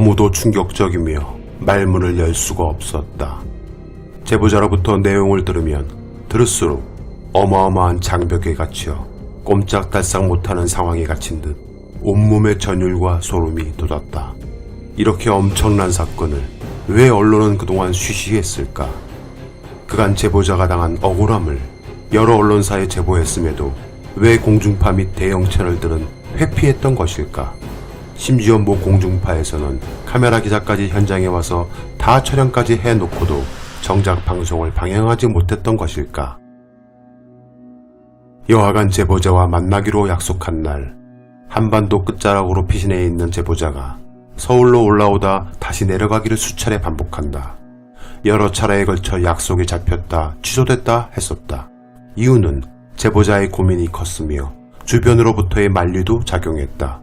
너무도 충격적이며 말문을 열 수가 없었다. 제보자로부터 내용을 들으면 들을수록 어마어마한 장벽에 갇혀 꼼짝달싹 못하는 상황에 갇힌 듯 온몸의 전율과 소름이 돋았다. 이렇게 엄청난 사건을 왜 언론은 그동안 쉬쉬했을까? 그간 제보자가 당한 억울함을 여러 언론사에 제보했음에도 왜 공중파 및 대형 채널들은 회피했던 것일까? 심지어 모 공중파에서는 카메라 기자까지 현장에 와서 다 촬영까지 해놓고도 정작 방송을 방영하지 못했던 것일까? 여하간 제보자와 만나기로 약속한 날, 한반도 끝자락으로 피신해 있는 제보자가 서울로 올라오다 다시 내려가기를 수차례 반복한다. 여러 차례에 걸쳐 약속이 잡혔다, 취소됐다 했었다. 이유는 제보자의 고민이 컸으며 주변으로부터의 만류도 작용했다.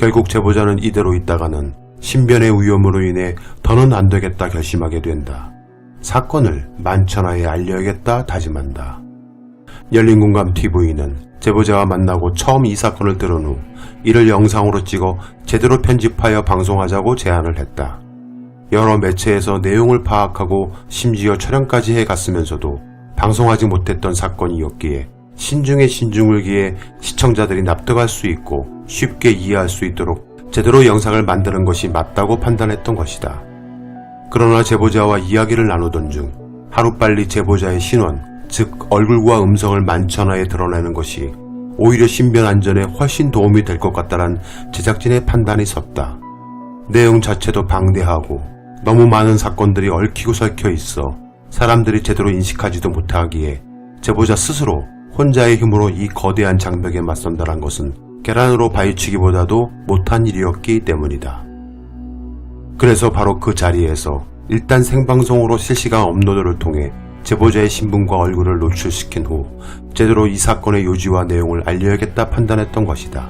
결국 제보자는 이대로 있다가는 신변의 위험으로 인해 더는 안 되겠다 결심하게 된다. 사건을 만천하에 알려야겠다 다짐한다. 열린공감 TV는 제보자와 만나고 처음 이 사건을 들은 후 이를 영상으로 찍어 제대로 편집하여 방송하자고 제안을 했다. 여러 매체에서 내용을 파악하고 심지어 촬영까지 해갔으면서도 방송하지 못했던 사건이었기에 신중에 신중을 기해 시청자들이 납득할 수 있고 쉽게 이해할 수 있도록 제대로 영상을 만드는 것이 맞다고 판단했던 것이다. 그러나 제보자와 이야기를 나누던 중 하루빨리 제보자의 신원, 즉 얼굴과 음성을 만천하에 드러내는 것이 오히려 신변 안전에 훨씬 도움이 될 것 같다는 제작진의 판단이 섰다. 내용 자체도 방대하고 너무 많은 사건들이 얽히고 설켜 있어 사람들이 제대로 인식하지도 못하기에 제보자 스스로 혼자의 힘으로 이 거대한 장벽에 맞선다는 것은 계란으로 바위치기보다도 못한 일이었기 때문이다. 그래서 바로 그 자리에서 일단 생방송으로 실시간 업로드를 통해 제보자의 신분과 얼굴을 노출시킨 후 제대로 이 사건의 요지와 내용을 알려야겠다 판단했던 것이다.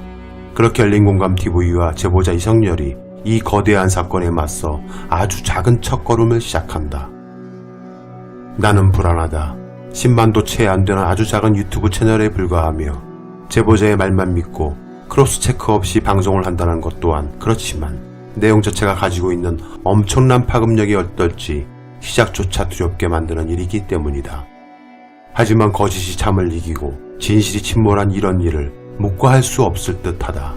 그렇게 열린공감 TV와 제보자 이성열이 이 거대한 사건에 맞서 아주 작은 첫걸음을 시작한다. 나는 불안하다. 10만도 채 안 되는 아주 작은 유튜브 채널에 불과하며 제보자의 말만 믿고 크로스 체크 없이 방송을 한다는 것 또한 그렇지만 내용 자체가 가지고 있는 엄청난 파급력이 어떨지 시작조차 두렵게 만드는 일이기 때문이다. 하지만 거짓이 참을 이기고 진실이 침몰한 이런 일을 묵과할 수 없을 듯하다.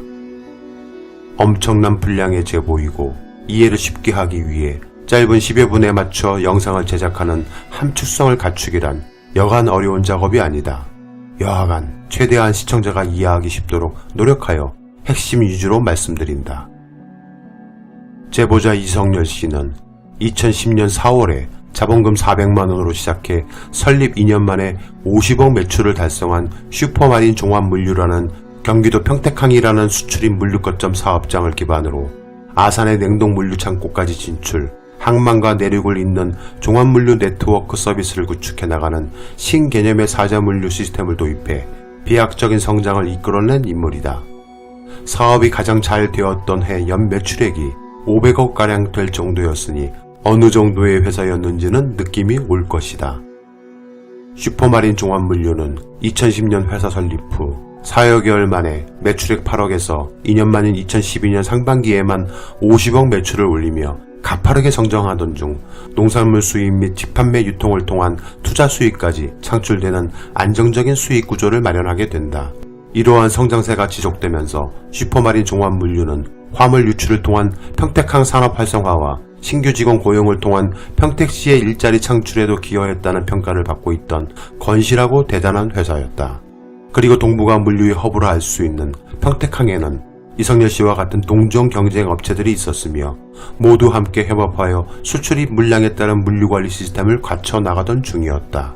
엄청난 분량의 제보이고 이해를 쉽게 하기 위해 짧은 10여 분에 맞춰 영상을 제작하는 함축성을 갖추기란 여간 어려운 작업이 아니다. 여하간 최대한 시청자가 이해하기 쉽도록 노력하여 핵심 위주로 말씀드린다. 제보자 이성열 씨는 2010년 4월에 자본금 400만원으로 시작해 설립 2년 만에 50억 매출을 달성한 슈퍼마린 종합물류라는 경기도 평택항이라는 수출입 물류거점 사업장을 기반으로 아산의 냉동물류 창고까지 진출, 항만과 내륙을 잇는 종합물류 네트워크 서비스를 구축해 나가는 신개념의 사자물류 시스템을 도입해 비약적인 성장을 이끌어낸 인물이다. 사업이 가장 잘 되었던 해 연 매출액이 500억가량 될 정도였으니 어느 정도의 회사였는지는 느낌이 올 것이다. 슈퍼마린 종합물류는 2010년 회사 설립 후 4여 개월 만에 매출액 8억에서 2년 만인 2012년 상반기에만 50억 매출을 올리며 가파르게 성장하던 중 농산물 수입 및 직판매 유통을 통한 투자 수익까지 창출되는 안정적인 수익 구조를 마련하게 된다. 이러한 성장세가 지속되면서 슈퍼마린 종합물류는 화물 유출을 통한 평택항 산업 활성화와 신규 직원 고용을 통한 평택시의 일자리 창출에도 기여했다는 평가를 받고 있던 건실하고 대단한 회사였다. 그리고 동북아 물류의 허브로 알수 있는 평택항에는 이성열 씨와 같은 동종 경쟁 업체들이 있었으며 모두 함께 협업하여 수출입 물량에 따른 물류관리 시스템을 갖춰 나가던 중이었다.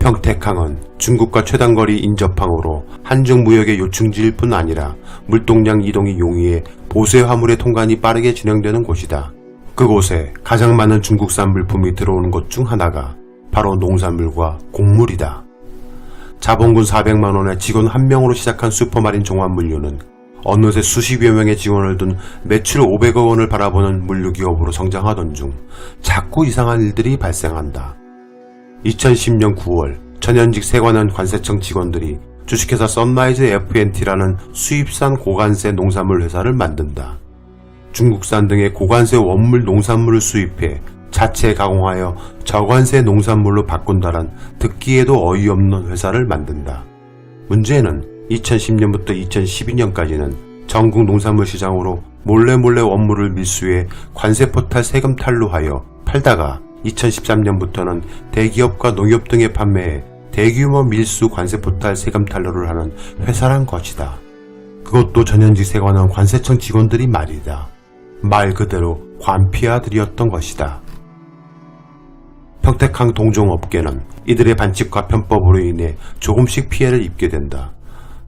평택항은 중국과 최단거리 인접항으로 한중 무역의 요충지일 뿐 아니라 물동량 이동이 용이해 보세 화물의 통관이 빠르게 진행되는 곳이다. 그곳에 가장 많은 중국산 물품이 들어오는 것 중 하나가 바로 농산물과 곡물이다. 자본금 400만 원의 직원 한 명으로 시작한 슈퍼마린 종합물류는 어느새 수십여 명의 직원을 둔 매출 500억 원을 바라보는 물류기업으로 성장하던 중 자꾸 이상한 일들이 발생한다. 2010년 9월 전현직 세관원 관세청 직원들이 주식회사 썬라이즈 FNT라는 수입산 고관세 농산물 회사를 만든다. 중국산 등의 고관세 원물 농산물을 수입해 자체 가공하여 저관세 농산물로 바꾼다란 듣기에도 어이없는 회사를 만든다. 문제는 2010년부터 2012년까지는 전국 농산물 시장으로 몰래몰래 원물을 밀수해 관세 포탈 세금 탈루하여 팔다가 2013년부터는 대기업과 농협 등에 판매해 대규모 밀수 관세 포탈 세금 탈루를 하는 회사란 것이다. 그것도 전현직 세관원 관세청 직원들이 말이다. 말 그대로 관피아들이었던 것이다. 평택항 동종업계는 이들의 반칙과 편법으로 인해 조금씩 피해를 입게 된다.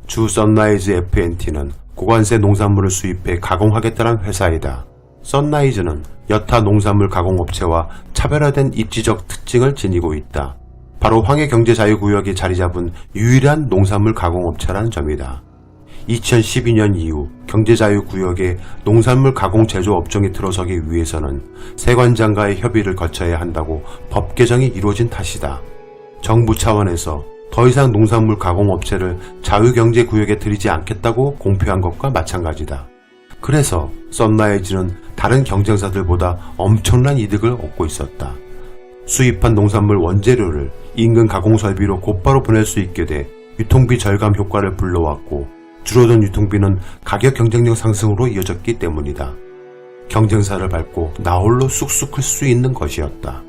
주 썬라이즈 FNT는 고관세 농산물을 수입해 가공하겠다는 회사이다. 썬라이즈는 여타 농산물 가공업체와 차별화된 입지적 특징을 지니고 있다. 바로 황해 경제자유구역에 자리 잡은 유일한 농산물 가공업체라는 점이다. 2012년 이후 경제자유구역에 농산물 가공 제조 업종에 들어서기 위해서는 세관장과의 협의를 거쳐야 한다고 법 개정이 이루어진 탓이다. 정부 차원에서 더 이상 농산물 가공 업체를 자유경제 구역에 들이지 않겠다고 공표한 것과 마찬가지다. 그래서 썬라이즈는 다른 경쟁사들보다 엄청난 이득을 얻고 있었다. 수입한 농산물 원재료를 인근 가공 설비로 곧바로 보낼 수 있게 돼 유통비 절감 효과를 불러왔고 줄어든 유통비는 가격 경쟁력 상승으로 이어졌기 때문이다. 경쟁사를 밟고 나홀로 쑥쑥 클 수 있는 것이었다.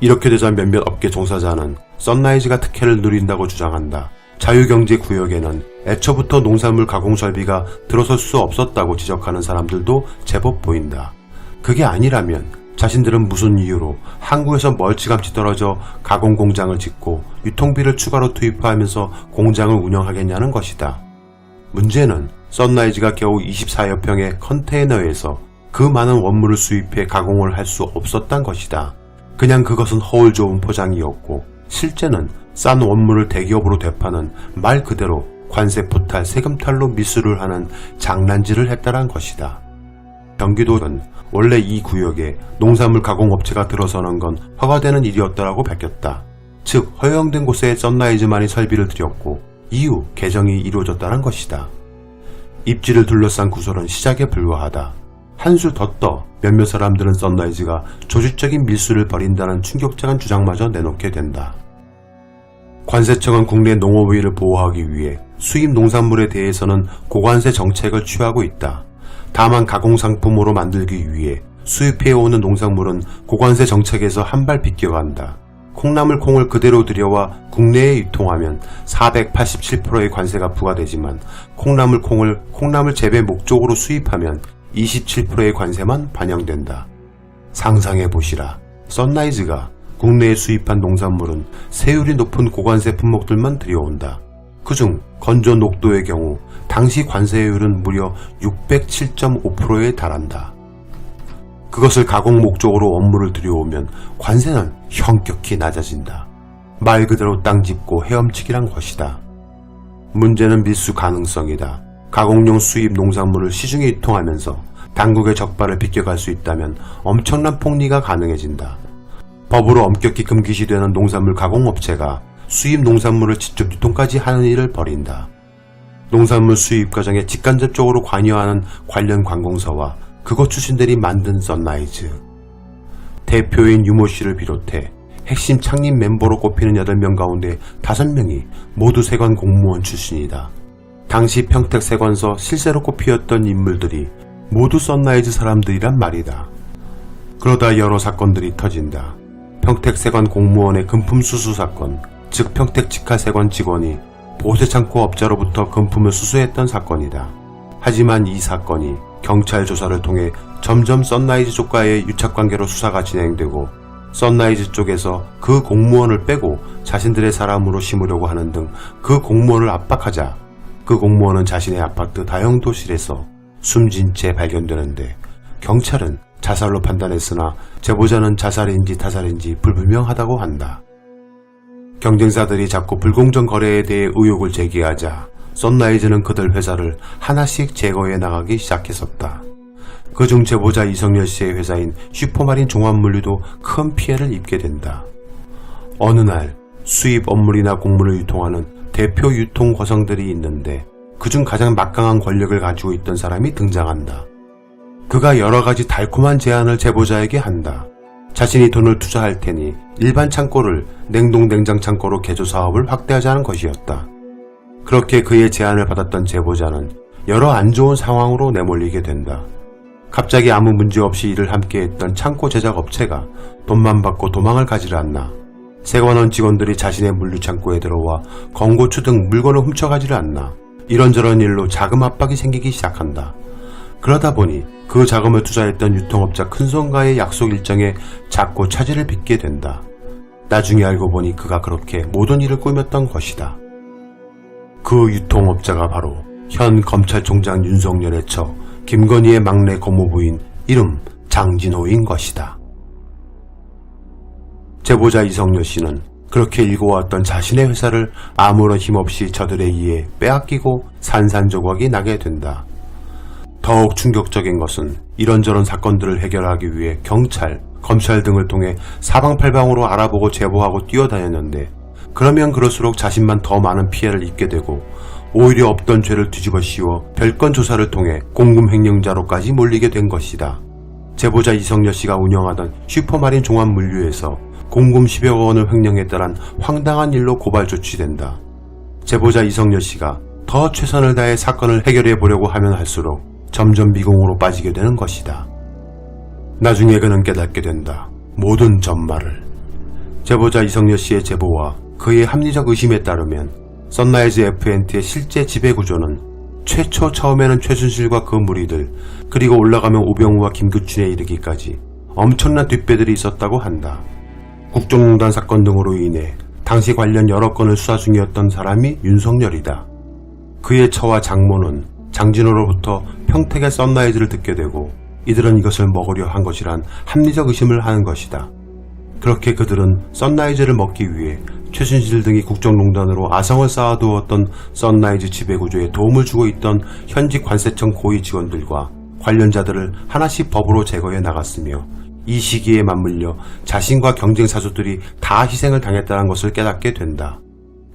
이렇게 되자 몇몇 업계 종사자는 썬라이즈가 특혜를 누린다고 주장한다. 자유경제 구역에는 애초부터 농산물 가공 설비가 들어설 수 없었다고 지적하는 사람들도 제법 보인다. 그게 아니라면 자신들은 무슨 이유로 한국에서 멀찌감치 떨어져 가공 공장을 짓고 유통비를 추가로 투입하면서 공장을 운영하겠냐는 것이다. 문제는 썬라이즈가 겨우 24여 평의 컨테이너에서 그 많은 원물을 수입해 가공을 할 수 없었단 것이다. 그냥 그것은 허울 좋은 포장이었고 실제는 싼 원물을 대기업으로 되파는 말 그대로 관세 포탈 세금 탈로 미수를 하는 장난질을 했다란 것이다. 경기도는 원래 이 구역에 농산물 가공업체가 들어서는 건 허가되는 일이었다라고 밝혔다. 즉 허용된 곳에 썬라이즈만이 설비를 들였고 이후 개정이 이루어졌다는 것이다. 입지를 둘러싼 구설은 시작에 불과하다. 한술 더떠 몇몇 사람들은 썬라이즈가 조직적인 밀수를 벌인다는 충격적인 주장마저 내놓게 된다. 관세청은 국내 농업의를 보호하기 위해 수입 농산물에 대해서는 고관세 정책을 취하고 있다. 다만 가공상품으로 만들기 위해 수입해오는 농산물은 고관세 정책에서 한 발 비껴간다. 콩나물 콩을 그대로 들여와 국내에 유통하면 487%의 관세가 부과되지만 콩나물 콩을 콩나물 재배 목적으로 수입하면 27%의 관세만 반영된다. 상상해 보시라. 썬라이즈가 국내에 수입한 농산물은 세율이 높은 고관세 품목들만 들여온다. 그중 건조 녹도의 경우 당시 관세율은 무려 607.5%에 달한다. 그것을 가공 목적으로 원물을 들여오면 관세는 현격히 낮아진다. 말 그대로 땅 짚고 헤엄치기란 것이다. 문제는 밀수 가능성이다. 가공용 수입 농산물을 시중에 유통하면서 당국의 적발을 비껴갈 수 있다면 엄청난 폭리가 가능해진다. 법으로 엄격히 금기시되는 농산물 가공업체가 수입 농산물을 직접 유통까지 하는 일을 벌인다. 농산물 수입 과정에 직간접적으로 관여하는 관련 관공서와 그것 출신들이 만든 썬라이즈. 대표인 유모 씨를 비롯해 핵심 창립 멤버로 꼽히는 8명 가운데 5명이 모두 세관 공무원 출신이다. 당시 평택 세관서 실세로 꼽히었던 인물들이 모두 썬라이즈 사람들이란 말이다. 그러다 여러 사건들이 터진다. 평택 세관 공무원의 금품 수수 사건, 즉 평택 직화세관 직원이 보세 창고 업자로부터 금품을 수수했던 사건이다. 하지만 이 사건이 경찰 조사를 통해 점점 썬라이즈 쪽과의 유착관계로 수사가 진행되고 썬라이즈 쪽에서 그 공무원을 빼고 자신들의 사람으로 심으려고 하는 등 그 공무원을 압박하자 그 공무원은 자신의 아파트 다용도실에서 숨진 채 발견되는데 경찰은 자살로 판단했으나 제보자는 자살인지 타살인지 불분명하다고 한다. 경쟁사들이 자꾸 불공정 거래에 대해 의혹을 제기하자 썬라이즈는 그들 회사를 하나씩 제거해 나가기 시작했었다. 그중 제보자 이성열 씨의 회사인 슈퍼마린 종합물류도 큰 피해를 입게 된다. 어느 날 수입 업물이나 곡물을 유통하는 대표 유통 거성들이 있는데 그중 가장 막강한 권력을 가지고 있던 사람이 등장한다. 그가 여러 가지 달콤한 제안을 제보자에게 한다. 자신이 돈을 투자할 테니 일반 창고를 냉동 냉장 창고로 개조 사업을 확대하자는 것이었다. 그렇게 그의 제안을 받았던 제보자는 여러 안 좋은 상황으로 내몰리게 된다. 갑자기 아무 문제 없이 일을 함께 했던 창고 제작 업체가 돈만 받고 도망을 가지를 않나. 세관원 직원들이 자신의 물류창고에 들어와 건고추 등 물건을 훔쳐가지를 않나. 이런저런 일로 자금 압박이 생기기 시작한다. 그러다 보니 그 자금을 투자했던 유통업자 큰손과의 약속 일정에 자꾸 차질을 빚게 된다. 나중에 알고 보니 그가 그렇게 모든 일을 꾸몄던 것이다. 그 유통업자가 바로 현 검찰총장 윤석열의 처 김건희의 막내 고모부인 이름 장진호인 것이다. 제보자 이성열 씨는 그렇게 일궈왔던 자신의 회사를 아무런 힘없이 저들에 의해 빼앗기고 산산조각이 나게 된다. 더욱 충격적인 것은 이런저런 사건들을 해결하기 위해 경찰, 검찰 등을 통해 사방팔방으로 알아보고 제보하고 뛰어다녔는데 그러면 그럴수록 자신만 더 많은 피해를 입게 되고 오히려 없던 죄를 뒤집어 씌워 별건 조사를 통해 공금 횡령자로까지 몰리게 된 것이다. 제보자 이성여 씨가 운영하던 슈퍼마린 종합물류에서 공금 10여 원을 횡령했다란 황당한 일로 고발 조치된다. 제보자 이성여 씨가 더 최선을 다해 사건을 해결해 보려고 하면 할수록 점점 미궁으로 빠지게 되는 것이다. 나중에 그는 깨닫게 된다. 모든 전말을. 제보자 이성여 씨의 제보와 그의 합리적 의심에 따르면 썬라이즈 FNT의 실제 지배 구조는 최초 처음에는 최순실과 그 무리들 그리고 올라가면 오병우와 김규춘에 이르기까지 엄청난 뒷배들이 있었다고 한다. 국정농단 사건 등으로 인해 당시 관련 여러 건을 수사 중이었던 사람이 윤석열이다. 그의 처와 장모는 장진호로부터 평택의 썬라이즈를 듣게 되고 이들은 이것을 먹으려 한 것이란 합리적 의심을 하는 것이다. 그렇게 그들은 썬라이즈를 먹기 위해 최순실 등이 국정농단으로 아성을 쌓아두었던 썬라이즈 지배구조에 도움을 주고 있던 현직 관세청 고위 직원들과 관련자들을 하나씩 법으로 제거해 나갔으며 이 시기에 맞물려 자신과 경쟁 사수들이 다 희생을 당했다는 것을 깨닫게 된다.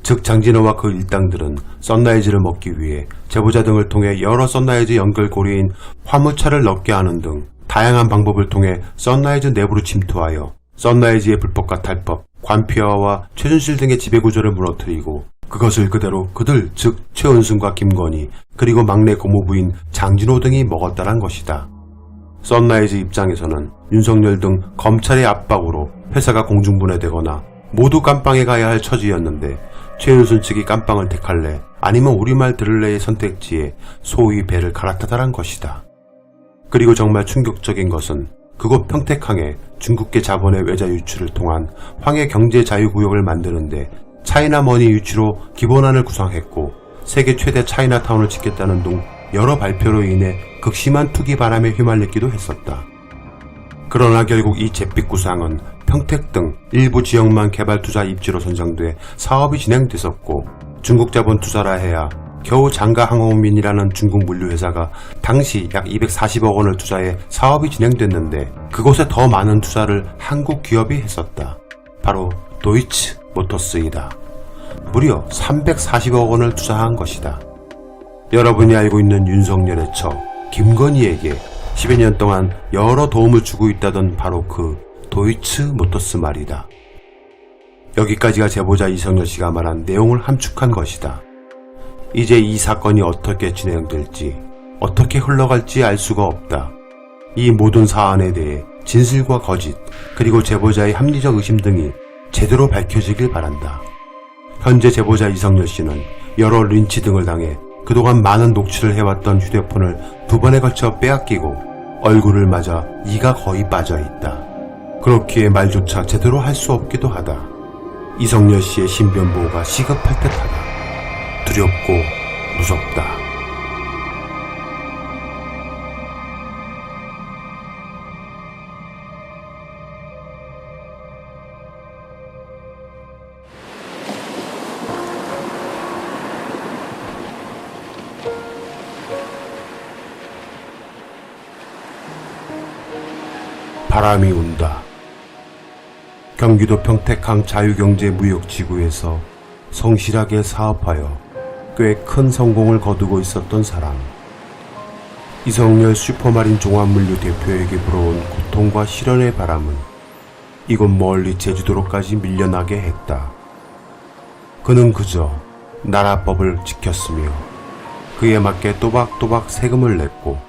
즉 장진호와 그 일당들은 썬라이즈를 먹기 위해 제보자 등을 통해 여러 썬라이즈 연결고리인 화물차를 넣게 하는 등 다양한 방법을 통해 썬라이즈 내부로 침투하여 썬라이즈의 불법과 탈법, 관피아와 최준실 등의 지배구조를 무너뜨리고 그것을 그대로 그들 즉 최은순과 김건희 그리고 막내 고모부인 장진호 등이 먹었다란 것이다. 썬라이즈 입장에서는 윤석열 등 검찰의 압박으로 회사가 공중분해되거나 모두 깜빵에 가야 할 처지였는데 최은순 측이 깜빵을 택할래 아니면 우리말 들을래의 선택지에 소위 배를 갈아타다란 것이다. 그리고 정말 충격적인 것은 그곳 평택항에 중국계 자본의 외자 유치를 통한 황해 경제 자유구역을 만드는데 차이나 머니 유치로 기본안을 구상했고 세계 최대 차이나타운을 짓겠다는 등 여러 발표로 인해 극심한 투기 바람에 휘말렸기도 했었다. 그러나 결국 이 잿빛 구상은 평택 등 일부 지역만 개발 투자 입지로 선정돼 사업이 진행됐었고 중국 자본 투자라 해야 겨우 장가 항공민이라는 중국 물류회사가 당시 약 240억 원을 투자해 사업이 진행됐는데 그곳에 더 많은 투자를 한국 기업이 했었다. 바로 도이치 모터스이다. 무려 340억 원을 투자한 것이다. 여러분이 알고 있는 윤석열의 처 김건희에게 10여 년 동안 여러 도움을 주고 있다던 바로 그 도이츠 모터스 말이다. 여기까지가 제보자 이성열 씨가 말한 내용을 함축한 것이다. 이제 이 사건이 어떻게 진행될지, 어떻게 흘러갈지 알 수가 없다. 이 모든 사안에 대해 진실과 거짓, 그리고 제보자의 합리적 의심 등이 제대로 밝혀지길 바란다. 현재 제보자 이성열 씨는 여러 린치 등을 당해 그동안 많은 녹취를 해왔던 휴대폰을 두 번에 걸쳐 빼앗기고 얼굴을 맞아 이가 거의 빠져 있다. 그렇기에 말조차 제대로 할 수 없기도 하다. 이성열 씨의 신변보호가 시급할 듯하다. 두렵고 무섭다. 바람이 운다. 경기도 평택항 자유경제무역지구에서 성실하게 사업하여 꽤 큰 성공을 거두고 있었던 사람. 이성열 슈퍼마린 종합물류 대표에게 불어온 고통과 실현의 바람은 이곳 멀리 제주도로까지 밀려나게 했다. 그는 그저 나라법을 지켰으며 그에 맞게 또박또박 세금을 냈고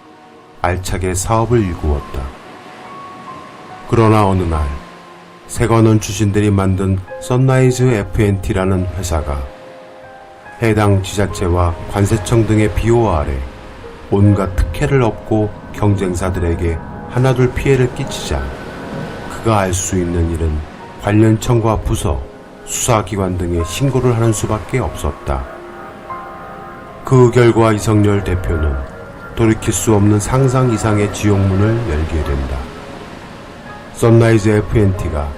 알차게 사업을 일구었다. 그러나 어느 날 세관원 출신들이 만든 선라이즈 FNT라는 회사가 해당 지자체와 관세청 등의 비호 아래 온갖 특혜를 얻고 경쟁사들에게 하나둘 피해를 끼치자 그가 알 수 있는 일은 관련 청과 부서, 수사기관 등에 신고를 하는 수밖에 없었다. 그 결과 이성열 대표는 돌이킬 수 없는 상상 이상의 지옥문을 열게 된다. 선라이즈 FNT가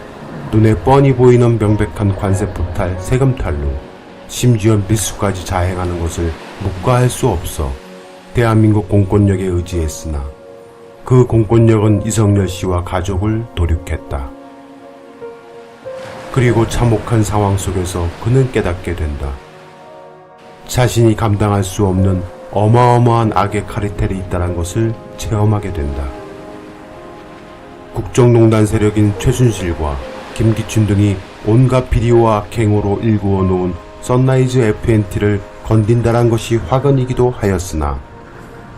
눈에 뻔히 보이는 명백한 관세 포탈 세금 탈루, 심지어 밀수까지 자행하는 것을 묵과할 수 없어 대한민국 공권력에 의지했으나 그 공권력은 이성열 씨와 가족을 도륙했다. 그리고 참혹한 상황 속에서 그는 깨닫게 된다. 자신이 감당할 수 없는 어마어마한 악의 카리텔이 있다는 것을 체험하게 된다. 국정농단 세력인 최순실과 김기춘 등이 온갖 비리와 악행으로 일구어 놓은 선라이즈 FNT를 건딘다란 것이 화근이기도 하였으나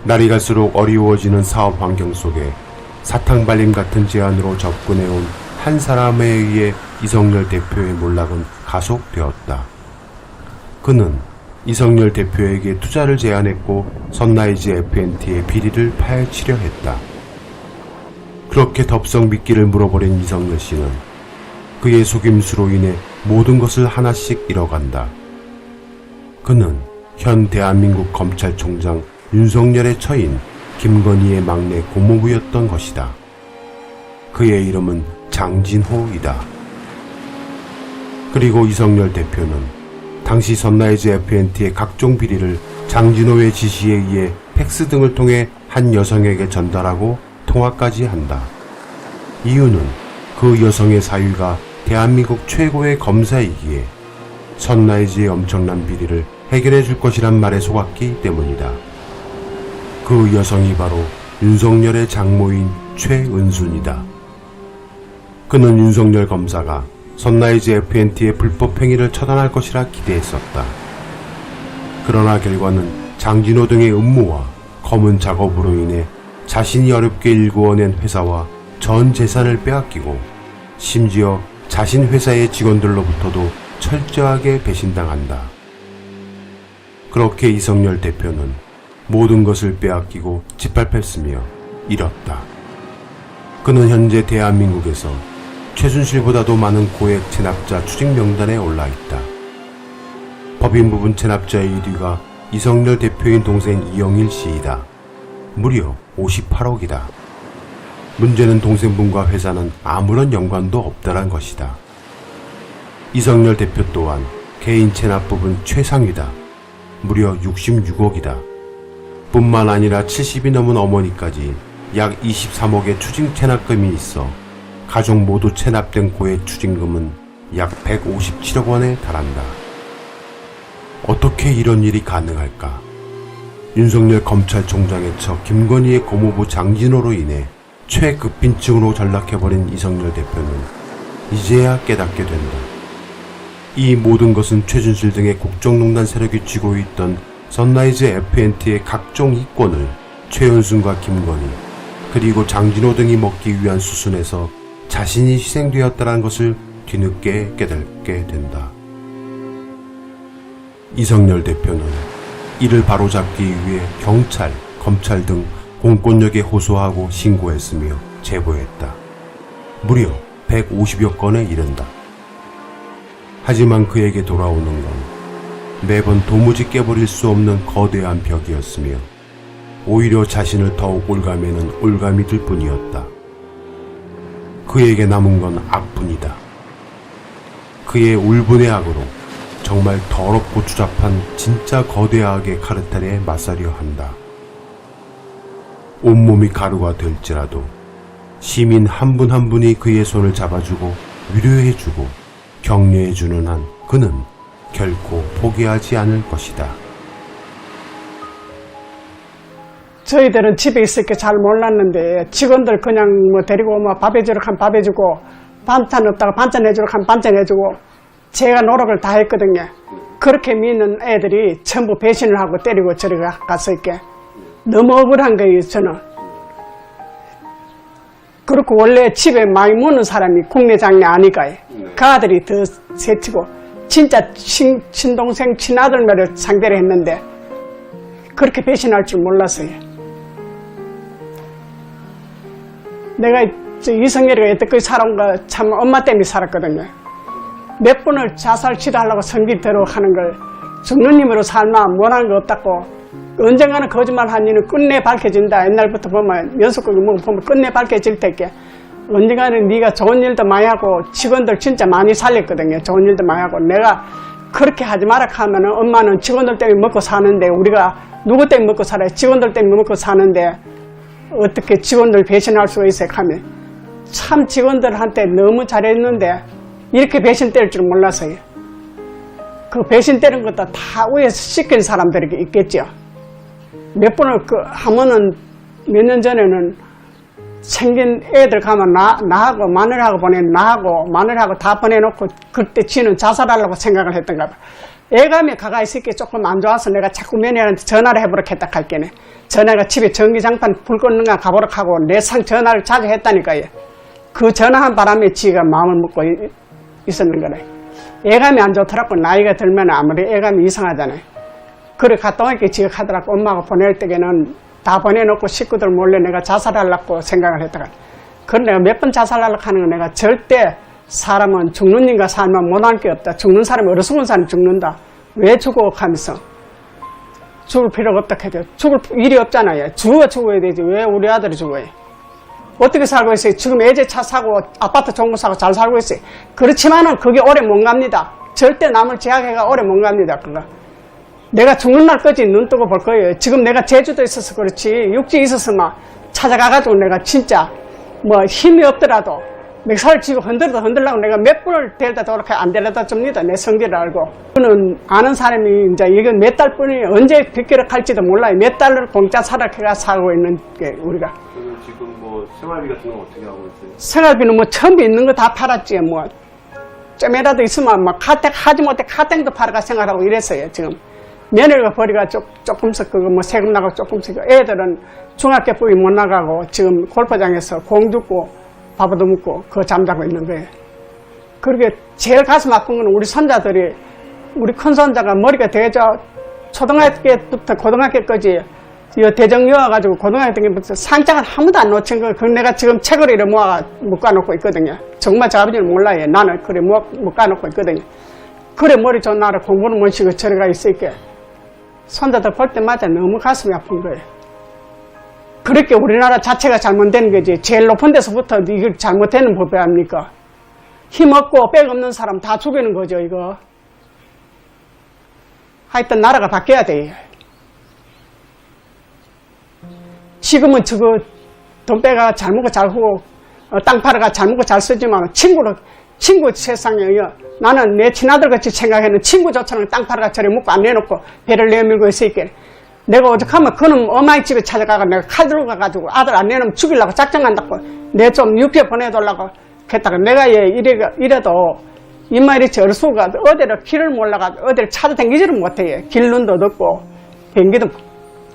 날이 갈수록 어려워지는 사업 환경 속에 사탕발림 같은 제안으로 접근해온 한 사람에 의해 이성열 대표의 몰락은 가속되었다. 그는 이성열 대표에게 투자를 제안했고 선라이즈 FNT의 비리를 파헤치려 했다. 그렇게 덥석 미끼를 물어버린 이성열 씨는 그의 속임수로 인해 모든 것을 하나씩 잃어간다. 그는 현 대한민국 검찰총장 윤석열의 처인 김건희의 막내 고모부였던 것이다. 그의 이름은 장진호이다. 그리고 이성열 대표는 당시 선라이즈 FNT의 각종 비리를 장진호의 지시에 의해 팩스 등을 통해 한 여성에게 전달하고 통화까지 한다. 이유는 그 여성의 사위가 대한민국 최고의 검사이기에 선라이즈의 엄청난 비리를 해결해 줄 것이란 말에 속았기 때문이다. 그 여성이 바로 윤석열의 장모인 최은순이다. 그는 윤석열 검사가 선라이즈 FNT의 불법 행위를 처단할 것이라 기대했었다. 그러나 결과는 장진호 등의 음모와 검은 작업으로 인해 자신이 어렵게 일구어낸 회사와 전 재산을 빼앗기고 심지어 자신 회사의 직원들로부터도 철저하게 배신당한다. 그렇게 이성열 대표는 모든 것을 빼앗기고 짓밟혔으며 잃었다. 그는 현재 대한민국에서 최순실보다도 많은 고액 체납자 추직 명단에 올라 있다. 법인 부분 체납자의 1위가 이성열 대표인 동생 이영일 씨이다. 무려 58억이다. 문제는 동생분과 회사는 아무런 연관도 없다란 것이다. 이성열 대표 또한 개인 체납 부분 최상위다. 무려 66억이다. 뿐만 아니라 70이 넘은 어머니까지 약 23억의 추징 체납금이 있어 가족 모두 체납된 고액 추징금은 약 157억 원에 달한다. 어떻게 이런 일이 가능할까? 윤석열 검찰총장의 처 김건희의 고모부 장진호로 인해 최급빈층으로 전락해버린 이성열 대표는 이제야 깨닫게 된다. 이 모든 것은 최준실 등의 국정농단 세력이 쥐고 있던 선라이즈 FNT의 각종 이권을 최연순과 김건희 그리고 장진호 등이 먹기 위한 수순에서 자신이 희생되었다는 것을 뒤늦게 깨닫게 된다. 이성열 대표는 이를 바로잡기 위해 경찰, 검찰 등 공권력에 호소하고 신고했으며 제보했다. 무려 150여 건에 이른다. 하지만 그에게 돌아오는 건 매번 도무지 깨버릴 수 없는 거대한 벽이었으며 오히려 자신을 더욱 올가매는 올가미들 뿐이었다. 그에게 남은 건 악뿐이다. 그의 울분의 악으로 정말 더럽고 추잡한 진짜 거대하게 카르텔에 맞서려 한다. 온몸이 가루가 될지라도 시민 한 분 한 분이 그의 손을 잡아주고 위로해주고 격려해주는 한 그는 결코 포기하지 않을 것이다. 저희들은 집에 있을 게 잘 몰랐는데 직원들 그냥 뭐 데리고 오면 밥 해주러 하면 밥 해주고 반찬 없다가 반찬 해주러 하면 반찬 해주고 제가 노력을 다 했거든요. 그렇게 믿는 애들이 전부 배신을 하고 때리고 저리 가- 가서 이렇게 너무 억울한 거예요 저는. 그렇고 원래 집에 많이 묻는 사람이 국내장녀 아니까요. 그 아들이 더 세치고 진짜 친, 친동생 친아들매를 상대를 했는데 그렇게 배신할 줄 몰랐어요. 내가 저 이성열이가 여태까지 살아온 거 참 엄마 때문에 살았거든요. 몇 번을 자살 성기 들어 하는 걸 죽는 힘으로 살마 원하는 거 없다고 언젠가는 거짓말 한 이는 끝내 밝혀진다. 옛날부터 보면 연속극 뭐 보면 끝내 밝혀질 때게 언젠가는 네가 좋은 일도 많이 하고 직원들 진짜 많이 살렸거든요. 좋은 일도 많이 하고 내가 그렇게 하지 마라 하면은 엄마는 직원들 때문에 먹고 사는데 우리가 누구 때문에 먹고 살아요? 직원들 때문에 먹고 사는데 어떻게 직원들 배신할 수가 있어요? 하면 참 직원들한테 너무 잘했는데 이렇게 배신 때릴 줄 몰랐어요. 그 배신 때린 것도 다 위에서 시킨 사람들이 있겠죠. 몇 번을 그 하면은 몇 년 전에는 생긴 애들 가면 나, 나하고 마늘하고 보내 나하고 마늘하고 다 보내놓고 그때 지는 자살하려고 생각을 했던가 봐. 애감이 가까이 있을 게 조금 안 좋아서 내가 자꾸 며느리한테 전화를 해보라 했다 할게네. 전화가 집에 전기장판 불 껐는가 가보라 하고 내 상 전화를 자주 했다니까요. 그 전화한 바람에 지가 마음을 먹고 이- 있었는 거래. 애감이 안 좋더라고 나이가 들면 아무리 애감이 이상하잖아요. 그래 갔다 오니까 지가 하더라고. 엄마가 보낼 때에는 다 보내놓고 식구들 몰래 내가 자살하려고 생각을 했다가. 그래 내가 몇 번 자살하려고 하는 거 내가 절대 사람은 죽는 인가 살면 못할 게 없다. 죽는 사람이 순간 사람이 죽는다. 왜 죽어? 하면서. 죽을 필요가 없다 해도 죽을 일이 없잖아요. 죽어 죽어야 되지. 왜 우리 아들이 죽어요? 어떻게 살고 있어요? 지금 애제 차 사고 아파트 거 사고 잘 살고 있어요. 그렇지만은 그게 오래 못 갑니다. 절대 남을 제약해가 오래 못 갑니다 그거 내가 죽는 날까지 눈 뜨고 볼 거예요. 지금 내가 제주도에 있어서 그렇지 육지에 있었으면 찾아가가지고 내가 진짜 뭐 힘이 없더라도 맥살 쥐고 흔들어도 흔들라고 내가 몇 번을 데려다 저렇게 안 데려다 줍니다. 내 성질을 알고. 그는 아는 사람이 이제 이건 몇 달 뿐이 언제 빗기를 갈지도 몰라요. 몇 달을 공짜 살아가 살고 있는 게 우리가. 지금 뭐 생활비 같은 건 어떻게 하고 있어요? 생활비는 뭐 처음에 있는 거 다 팔았지 뭐. 좀이라도 있으면 뭐 카텍 하지 못해 카텍도 팔아가 생활하고 이랬어요 지금. 며느리가 벌이가 조, 조금씩 그거 뭐 세금 나가고 조금씩 애들은 중학교 뿌이 못 나가고 지금 골프장에서 공 듣고 밥도 먹고 그거 잠자고 있는 거예요. 그렇게 제일 가슴 아픈 건 우리 손자들이 우리 큰 손자가 머리가 되죠 초등학교 때부터 고등학교까지 이 대정여와 가지고 고등학교 때부터 상장을 한 번도 안 놓친 거. 그 내가 지금 책을 이래 모아 묶어놓고 있거든요. 정말 저 아버지는 몰라요. 나는 그래 모- 묶어놓고 있거든요. 그래 머리 좋은 나라 공부는 못 시고 저리가 있을게. 손자들 볼 때마다 너무 가슴이 아픈 거예요. 그렇게 우리나라 자체가 잘못된 거지. 제일 높은 데서부터 이걸 잘못되는 법이 아닙니까? 힘없고 백 없는 사람 다 죽이는 거죠, 이거. 하여튼 나라가 바뀌어야 돼. 지금은 저거 돈 빼가 잘 먹고 잘 후고 어, 땅 팔아가 잘 먹고 잘 쓰지만 친구를 친구 세상에요. 나는 내 친아들 같이 생각하는 친구조차는 땅 팔아가 저리 먹고 안 내놓고 배를 내밀고 있으니까 내가 오죽하면 그놈 어마이 집에 찾아가가 내가 칼 들고 가가지고 아들 안 내놓으면 죽이려고 작정한다고 내 좀 육회 보내달라고 했다가 내가 얘 이래, 이래도 이렇게 얼수가 어디를 길을 몰라가 어디를 찾아다니지를 못해 길눈도 없고 변기도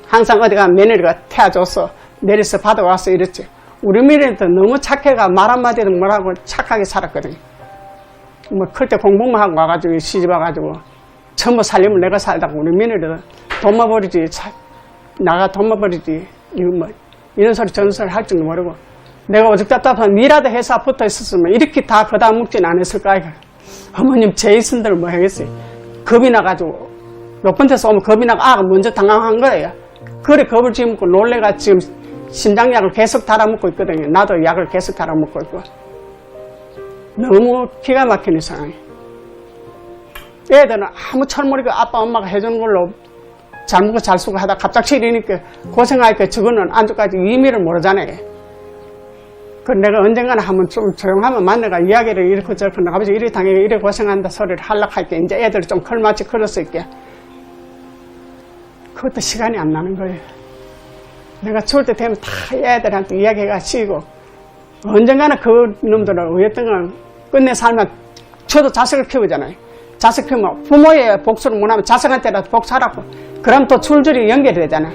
항상 어디 가면 며느리가 태워줘서 내려서 받아와서 이랬지. 우리 며느리도 너무 착해가 말 한마디도 뭐라고 착하게 살았거든. 뭐클때 공부만 하고 와가지고 시집 와가지고 전부 살림을 내가 살다가 우리 며느리도 돈만 버리지 차- 나가 돈만 버리지 이거 뭐 이런 소리 소리 할 줄도 모르고 내가 오죽 답답한 미라도 회사 붙어 있었으면 이렇게 다 거다 묵진 않았을 거야. 어머님 제 있은들 뭐 하겠어요. 겁이 나가지고 높은 데서 오면 겁이 나고 아가 먼저 당황한 거예요. 그래 겁을 지먹고 놀래가 지금 신장약을 계속 달아먹고 있거든요. 나도 약을 계속 달아먹고 있고. 너무 기가 막히는 상황이. 애들은 아무 철모리가 아빠 엄마가 해주는 걸로 잘 먹고 잘 쓰고 하다 갑자기 이러니까 고생하니까 저거는 안주까지 의미를 모르잖아요. 그 내가 언젠가는 한번 좀 조용하면 만나가 이야기를 이렇게 저렇게 아버지 이래 당해 이래 고생한다 소리를 하려고 할게 이제 애들 좀 걸맞이 걸을 수 있게 그것도 시간이 안 나는 거예요. 내가 죽을 때 되면 다 애들한테 이야기가 쉬고 언젠가는 그 놈들은 어쨌든 끝내 살면 저도 자식을 키우잖아요. 자식 키우면 부모의 복수를 못하면 자식한테라도 복수하라고. 그럼 또 줄줄이 연결이 되잖아.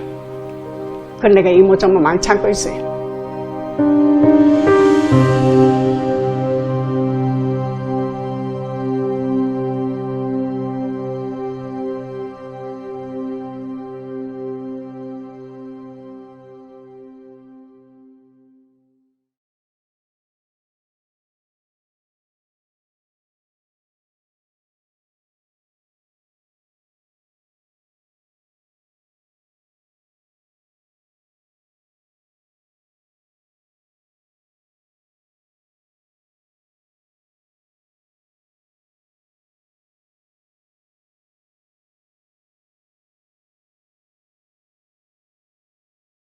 그걸 내가 이모저모 많이 참고 있어요.